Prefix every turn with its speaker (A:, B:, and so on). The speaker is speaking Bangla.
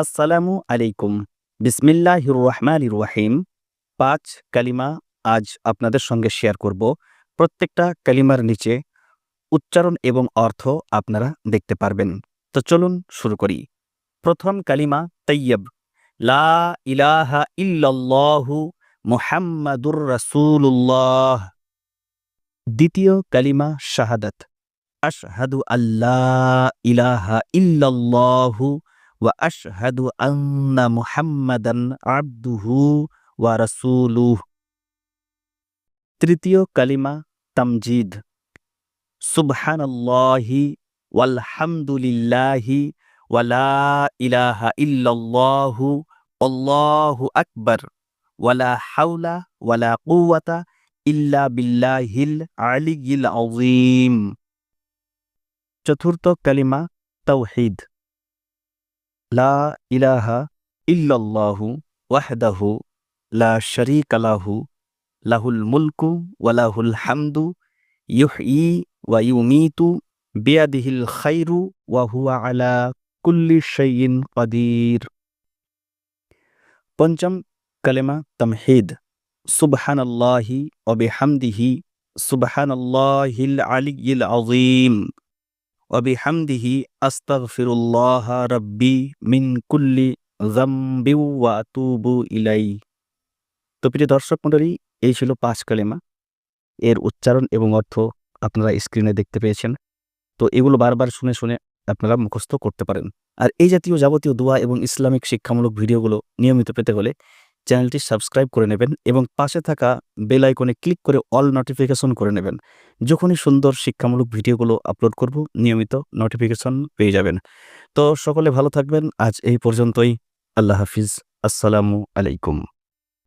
A: আসসালামু আলাইকুম। বিসমিল্লাহির রহমানির রহিম। পাঁচ কালিমা আজ আপনাদের সঙ্গে শেয়ার করব। প্রত্যেকটা কালিমার নিচে উচ্চারণ এবং অর্থ আপনারা দেখতে পারবেন। তো চলুন শুরু করি। প্রথম কালিমা তৈয়ব লা ইলাহা ইল্লাল্লাহু মুহাম্মাদুর রাসূলুল্লাহ। দ্বিতীয় কালিমা শাহাদাত। আশহাদু আল্লাহ ইলাহা ইল্লাল্লাহু ওয়া আশহাদু আন্না মুহাম্মাদান আবদুহু ওয়া রাসূলুহু তৃতীয় কালিমা তামজিদ সুবহানাল্লাহি ওয়ালহামদুলিল্লাহি ওয়ালা ইলাহা ইল্লাল্লাহু আল্লাহু আকবার ওয়ালা হাওলা ওয়ালা কুওয়াতা ইল্লা বিল্লাহিল আলিয়িল আযীম চতুর্থ কালিমা তাওহীদ লা ইলাহা ইল্লাল্লাহু ওয়াহদাহু লা শারীকা লাহু লাহুল মুলকু ওয়া লাহুল হামদু ইউহয়ি ওয়া ইউমীতু বিয়াদিহিল খায়রু ওয়া হুয়া আলা কুল্লি শাইইন কাদির পঞ্চম কালেমা তামহিদ সুবহানাল্লাহি ওয়া বিহামদিহি সুবহানাল্লাহিল আলিয়্যিল আযীম ওয়া বিহামদিহি আস্তাগফিরুল্লাহ রাব্বি মিন কুল্লি যামবি ওয়া আতুবু তো প্রিয় দর্শক মণ্ডলী, এই ছিল পাঁচ কালেমা। এর উচ্চারণ এবং অর্থ আপনারা স্ক্রিনে দেখতে পেয়েছেন। তো এগুলো বারবার শুনে শুনে আপনারা মুখস্থ করতে পারেন। আর এই জাতীয় যাবতীয় দোয়া এবং ইসলামিক শিক্ষামূলক ভিডিওগুলো নিয়মিত পেতে হলে চ্যানেলটি সাবস্ক্রাইব করে নেবেন এবং পাশে থাকা বেল আইকনে ক্লিক করে অল নোটিফিকেশন করে নেবেন। যখনই সুন্দর শিক্ষামূলক ভিডিওগুলো আপলোড করব, নিয়মিত নোটিফিকেশন পেয়ে যাবেন। তো সকলে ভালো থাকবেন। আজ এই পর্যন্তই। আল্লাহ হাফিজ। আসসালামু আলাইকুম।